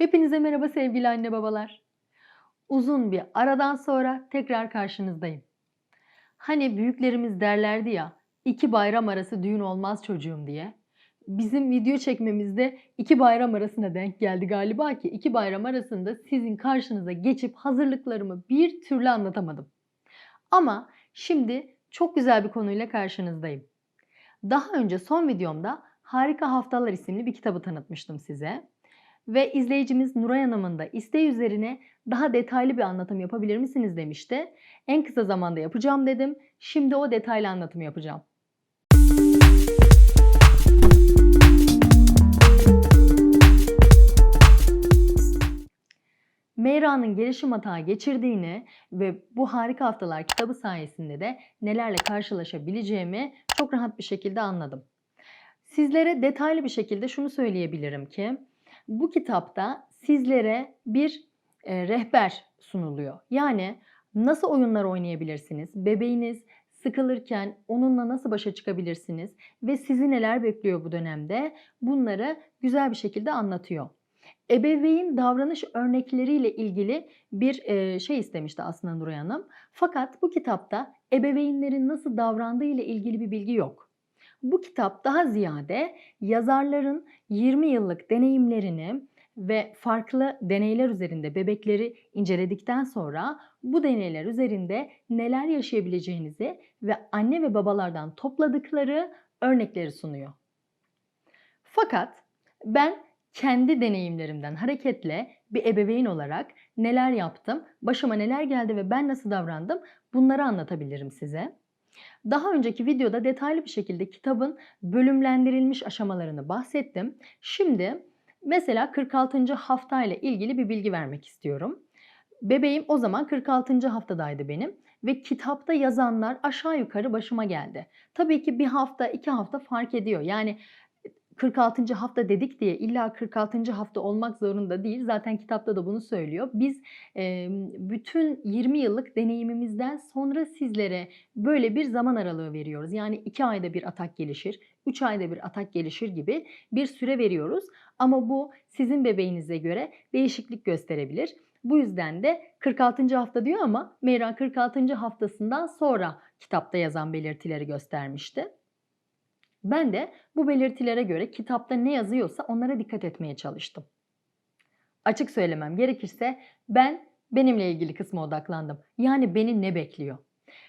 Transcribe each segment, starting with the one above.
Hepinize merhaba sevgili anne babalar. Uzun bir aradan sonra tekrar karşınızdayım. Hani büyüklerimiz derlerdi ya, iki bayram arası düğün olmaz çocuğum diye. Bizim video çekmemizde iki bayram arasına denk geldi galiba ki iki bayram arasında sizin karşınıza geçip hazırlıklarımı bir türlü anlatamadım. Ama şimdi çok güzel bir konuyla karşınızdayım. Daha önce son videomda Harika Haftalar isimli bir kitabı tanıtmıştım size. Ve izleyicimiz Nuray Hanım'ın da isteği üzerine daha detaylı bir anlatım yapabilir misiniz demişti. En kısa zamanda yapacağım dedim. Şimdi o detaylı anlatımı yapacağım. Meyra'nın gelişim hata geçirdiğini ve bu harika haftalar kitabı sayesinde de nelerle karşılaşabileceğimi çok rahat bir şekilde anladım. Sizlere detaylı bir şekilde şunu söyleyebilirim ki bu kitapta sizlere bir e, rehber sunuluyor. Yani nasıl oyunlar oynayabilirsiniz? Bebeğiniz sıkılırken onunla nasıl başa çıkabilirsiniz? Ve sizi neler bekliyor bu dönemde? Bunları güzel bir şekilde anlatıyor. Ebeveyn davranış örnekleriyle ilgili bir e, şey istemişti aslında Nuray Hanım. Fakat bu kitapta ebeveynlerin nasıl davrandığı ile ilgili bir bilgi yok. Bu kitap daha ziyade yazarların 20 yıllık deneyimlerini ve farklı deneyler üzerinde bebekleri inceledikten sonra bu deneyler üzerinde neler yaşayabileceğinizi ve anne ve babalardan topladıkları örnekleri sunuyor. Fakat ben kendi deneyimlerimden hareketle bir ebeveyn olarak neler yaptım, başıma neler geldi ve ben nasıl davrandım bunları anlatabilirim size. Daha önceki videoda detaylı bir şekilde kitabın bölümlendirilmiş aşamalarını bahsettim. Şimdi mesela 46. hafta ile ilgili bir bilgi vermek istiyorum. Bebeğim o zaman 46. haftadaydı benim ve kitapta yazanlar aşağı yukarı başıma geldi. Tabii ki bir hafta, iki hafta fark ediyor. Yani 46. hafta dedik diye illa 46. hafta olmak zorunda değil. Zaten kitapta da bunu söylüyor. Biz e, bütün 20 yıllık deneyimimizden sonra sizlere böyle bir zaman aralığı veriyoruz. Yani 2 ayda bir atak gelişir, 3 ayda bir atak gelişir gibi bir süre veriyoruz. Ama bu sizin bebeğinize göre değişiklik gösterebilir. Bu yüzden de 46. hafta diyor ama Meyra 46. haftasından sonra kitapta yazan belirtileri göstermişti. Ben de bu belirtilere göre kitapta ne yazıyorsa onlara dikkat etmeye çalıştım. Açık söylemem gerekirse ben benimle ilgili kısma odaklandım. Yani beni ne bekliyor?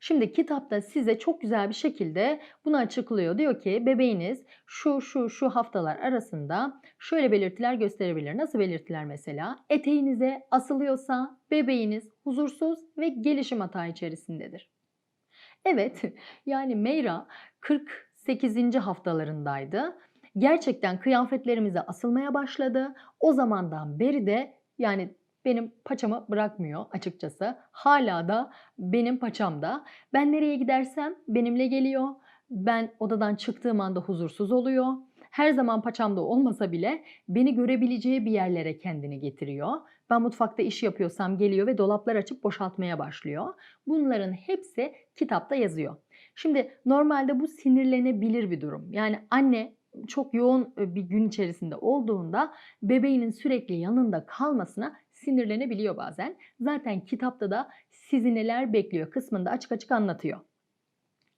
Şimdi kitapta size çok güzel bir şekilde bunu açıklıyor. Diyor ki bebeğiniz şu şu şu haftalar arasında şöyle belirtiler gösterebilir. Nasıl belirtiler mesela? Eteğinize asılıyorsa bebeğiniz huzursuz ve gelişim hata içerisindedir. Evet yani Meyra 40 8. haftalarındaydı. Gerçekten kıyafetlerimize asılmaya başladı. O zamandan beri de yani benim paçamı bırakmıyor açıkçası. Hala da benim paçamda. Ben nereye gidersem benimle geliyor. Ben odadan çıktığım anda huzursuz oluyor. Her zaman paçamda olmasa bile beni görebileceği bir yerlere kendini getiriyor. Ben mutfakta iş yapıyorsam geliyor ve dolaplar açıp boşaltmaya başlıyor. Bunların hepsi kitapta yazıyor. Şimdi normalde bu sinirlenebilir bir durum. Yani anne çok yoğun bir gün içerisinde olduğunda bebeğinin sürekli yanında kalmasına sinirlenebiliyor bazen. Zaten kitapta da sizi neler bekliyor kısmında açık açık anlatıyor.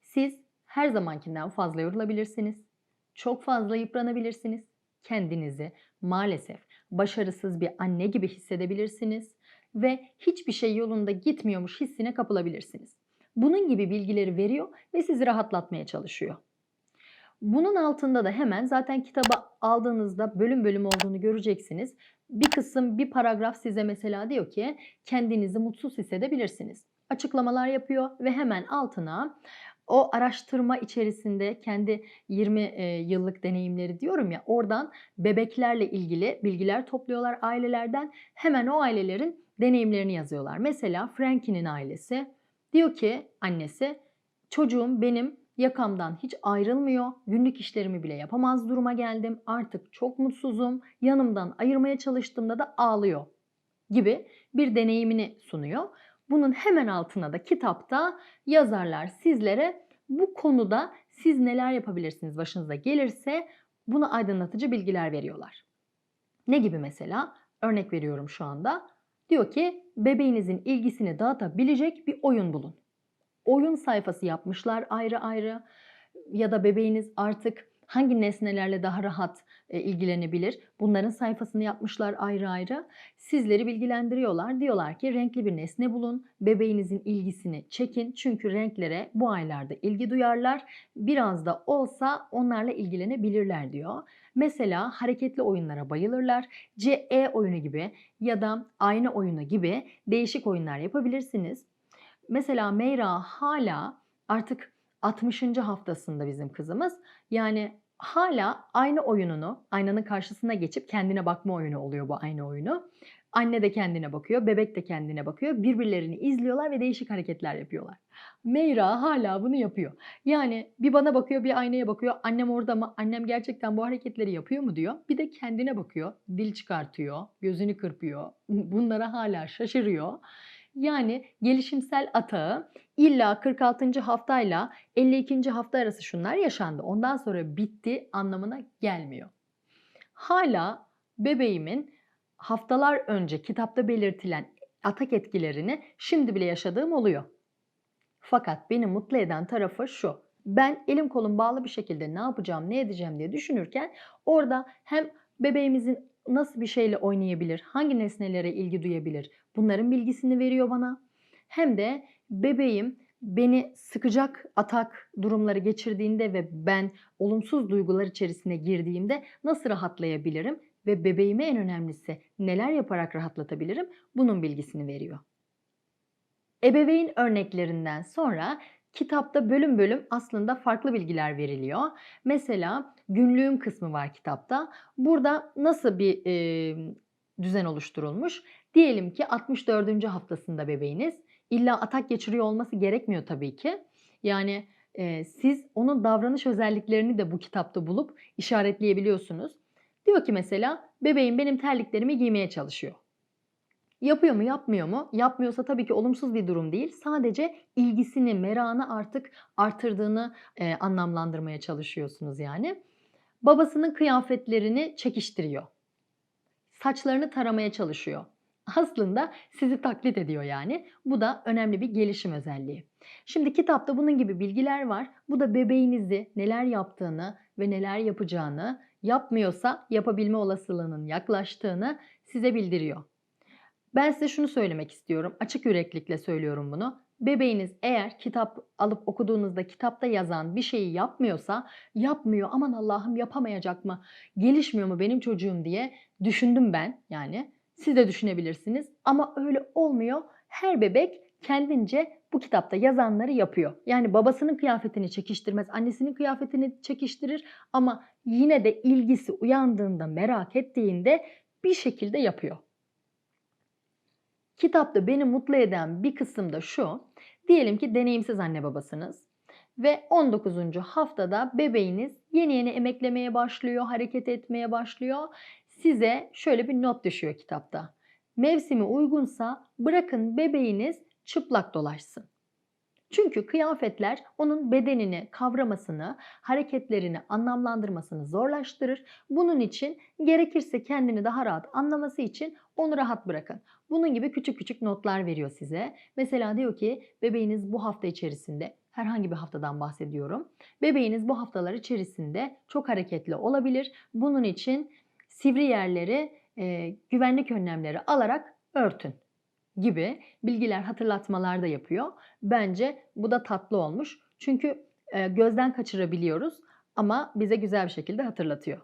Siz her zamankinden fazla yorulabilirsiniz. Çok fazla yıpranabilirsiniz. Kendinizi maalesef başarısız bir anne gibi hissedebilirsiniz ve hiçbir şey yolunda gitmiyormuş hissine kapılabilirsiniz. Bunun gibi bilgileri veriyor ve sizi rahatlatmaya çalışıyor. Bunun altında da hemen zaten kitabı aldığınızda bölüm bölüm olduğunu göreceksiniz. Bir kısım bir paragraf size mesela diyor ki kendinizi mutsuz hissedebilirsiniz. Açıklamalar yapıyor ve hemen altına o araştırma içerisinde kendi 20 yıllık deneyimleri diyorum ya oradan bebeklerle ilgili bilgiler topluyorlar ailelerden. Hemen o ailelerin deneyimlerini yazıyorlar. Mesela Frankie'nin ailesi Diyor ki annesi çocuğum benim yakamdan hiç ayrılmıyor. Günlük işlerimi bile yapamaz duruma geldim. Artık çok mutsuzum. Yanımdan ayırmaya çalıştığımda da ağlıyor gibi bir deneyimini sunuyor. Bunun hemen altına da kitapta yazarlar sizlere bu konuda siz neler yapabilirsiniz başınıza gelirse bunu aydınlatıcı bilgiler veriyorlar. Ne gibi mesela? Örnek veriyorum şu anda. Diyor ki bebeğinizin ilgisini dağıtabilecek bir oyun bulun. Oyun sayfası yapmışlar ayrı ayrı ya da bebeğiniz artık hangi nesnelerle daha rahat e, ilgilenebilir? Bunların sayfasını yapmışlar ayrı ayrı. Sizleri bilgilendiriyorlar. Diyorlar ki renkli bir nesne bulun. Bebeğinizin ilgisini çekin. Çünkü renklere bu aylarda ilgi duyarlar. Biraz da olsa onlarla ilgilenebilirler diyor. Mesela hareketli oyunlara bayılırlar. CE oyunu gibi ya da aynı oyunu gibi değişik oyunlar yapabilirsiniz. Mesela Meyra hala artık 60. haftasında bizim kızımız. Yani hala aynı oyununu, aynanın karşısına geçip kendine bakma oyunu oluyor bu aynı oyunu. Anne de kendine bakıyor, bebek de kendine bakıyor. Birbirlerini izliyorlar ve değişik hareketler yapıyorlar. Meyra hala bunu yapıyor. Yani bir bana bakıyor, bir aynaya bakıyor. Annem orada mı? Annem gerçekten bu hareketleri yapıyor mu diyor. Bir de kendine bakıyor. Dil çıkartıyor, gözünü kırpıyor. Bunlara hala şaşırıyor. Yani gelişimsel atağı illa 46. haftayla 52. hafta arası şunlar yaşandı. Ondan sonra bitti anlamına gelmiyor. Hala bebeğimin haftalar önce kitapta belirtilen atak etkilerini şimdi bile yaşadığım oluyor. Fakat beni mutlu eden tarafı şu. Ben elim kolum bağlı bir şekilde ne yapacağım, ne edeceğim diye düşünürken orada hem bebeğimizin nasıl bir şeyle oynayabilir, hangi nesnelere ilgi duyabilir bunların bilgisini veriyor bana. Hem de bebeğim beni sıkacak atak durumları geçirdiğinde ve ben olumsuz duygular içerisine girdiğimde nasıl rahatlayabilirim ve bebeğime en önemlisi neler yaparak rahatlatabilirim bunun bilgisini veriyor. Ebeveyn örneklerinden sonra kitapta bölüm bölüm aslında farklı bilgiler veriliyor. Mesela günlüğüm kısmı var kitapta. Burada nasıl bir e, düzen oluşturulmuş? Diyelim ki 64. haftasında bebeğiniz. İlla atak geçiriyor olması gerekmiyor tabii ki. Yani e, siz onun davranış özelliklerini de bu kitapta bulup işaretleyebiliyorsunuz. Diyor ki mesela bebeğim benim terliklerimi giymeye çalışıyor. Yapıyor mu, yapmıyor mu? Yapmıyorsa tabii ki olumsuz bir durum değil. Sadece ilgisini, merakını artık artırdığını e, anlamlandırmaya çalışıyorsunuz yani. Babasının kıyafetlerini çekiştiriyor. Saçlarını taramaya çalışıyor. Aslında sizi taklit ediyor yani. Bu da önemli bir gelişim özelliği. Şimdi kitapta bunun gibi bilgiler var. Bu da bebeğinizi neler yaptığını ve neler yapacağını, yapmıyorsa yapabilme olasılığının yaklaştığını size bildiriyor. Ben size şunu söylemek istiyorum. Açık yüreklikle söylüyorum bunu. Bebeğiniz eğer kitap alıp okuduğunuzda kitapta yazan bir şeyi yapmıyorsa yapmıyor aman Allah'ım yapamayacak mı gelişmiyor mu benim çocuğum diye düşündüm ben yani siz de düşünebilirsiniz ama öyle olmuyor her bebek kendince bu kitapta yazanları yapıyor. Yani babasının kıyafetini çekiştirmez, annesinin kıyafetini çekiştirir ama yine de ilgisi uyandığında, merak ettiğinde bir şekilde yapıyor. Kitapta beni mutlu eden bir kısım da şu. Diyelim ki deneyimsiz anne babasınız ve 19. haftada bebeğiniz yeni yeni emeklemeye başlıyor, hareket etmeye başlıyor. Size şöyle bir not düşüyor kitapta. Mevsimi uygunsa bırakın bebeğiniz çıplak dolaşsın. Çünkü kıyafetler onun bedenini kavramasını, hareketlerini anlamlandırmasını zorlaştırır. Bunun için gerekirse kendini daha rahat anlaması için onu rahat bırakın. Bunun gibi küçük küçük notlar veriyor size. Mesela diyor ki bebeğiniz bu hafta içerisinde herhangi bir haftadan bahsediyorum. Bebeğiniz bu haftalar içerisinde çok hareketli olabilir. Bunun için sivri yerleri e, güvenlik önlemleri alarak örtün gibi bilgiler, hatırlatmalar da yapıyor. Bence bu da tatlı olmuş. Çünkü e, gözden kaçırabiliyoruz ama bize güzel bir şekilde hatırlatıyor.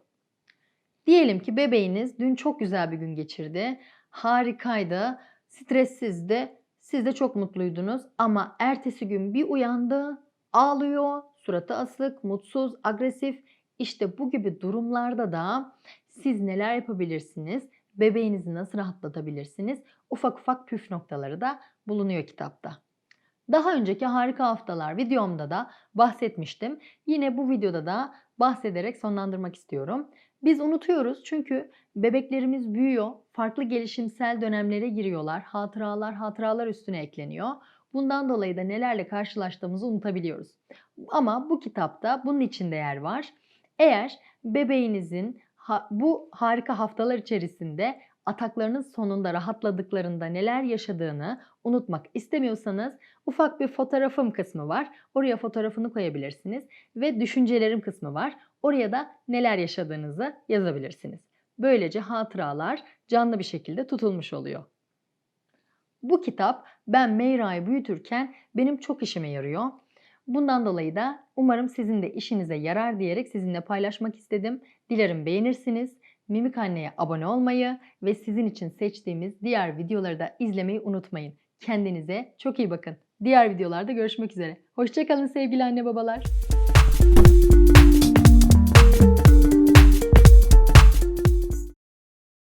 Diyelim ki bebeğiniz dün çok güzel bir gün geçirdi. Harikaydı, stressizdi. Siz de çok mutluydunuz ama ertesi gün bir uyandı, ağlıyor, suratı asık, mutsuz, agresif. İşte bu gibi durumlarda da siz neler yapabilirsiniz? Bebeğinizi nasıl rahatlatabilirsiniz? Ufak ufak püf noktaları da bulunuyor kitapta. Daha önceki harika haftalar videomda da bahsetmiştim. Yine bu videoda da bahsederek sonlandırmak istiyorum. Biz unutuyoruz çünkü bebeklerimiz büyüyor, farklı gelişimsel dönemlere giriyorlar, hatıralar hatıralar üstüne ekleniyor. Bundan dolayı da nelerle karşılaştığımızı unutabiliyoruz. Ama bu kitapta bunun için de yer var. Eğer bebeğinizin ha, bu harika haftalar içerisinde ataklarınız sonunda rahatladıklarında neler yaşadığını unutmak istemiyorsanız ufak bir fotoğrafım kısmı var. Oraya fotoğrafını koyabilirsiniz ve düşüncelerim kısmı var. Oraya da neler yaşadığınızı yazabilirsiniz. Böylece hatıralar canlı bir şekilde tutulmuş oluyor. Bu kitap ben Meyra'yı büyütürken benim çok işime yarıyor. Bundan dolayı da umarım sizin de işinize yarar diyerek sizinle paylaşmak istedim. Dilerim beğenirsiniz. Mimik Anne'ye abone olmayı ve sizin için seçtiğimiz diğer videoları da izlemeyi unutmayın. Kendinize çok iyi bakın. Diğer videolarda görüşmek üzere. Hoşçakalın sevgili anne babalar.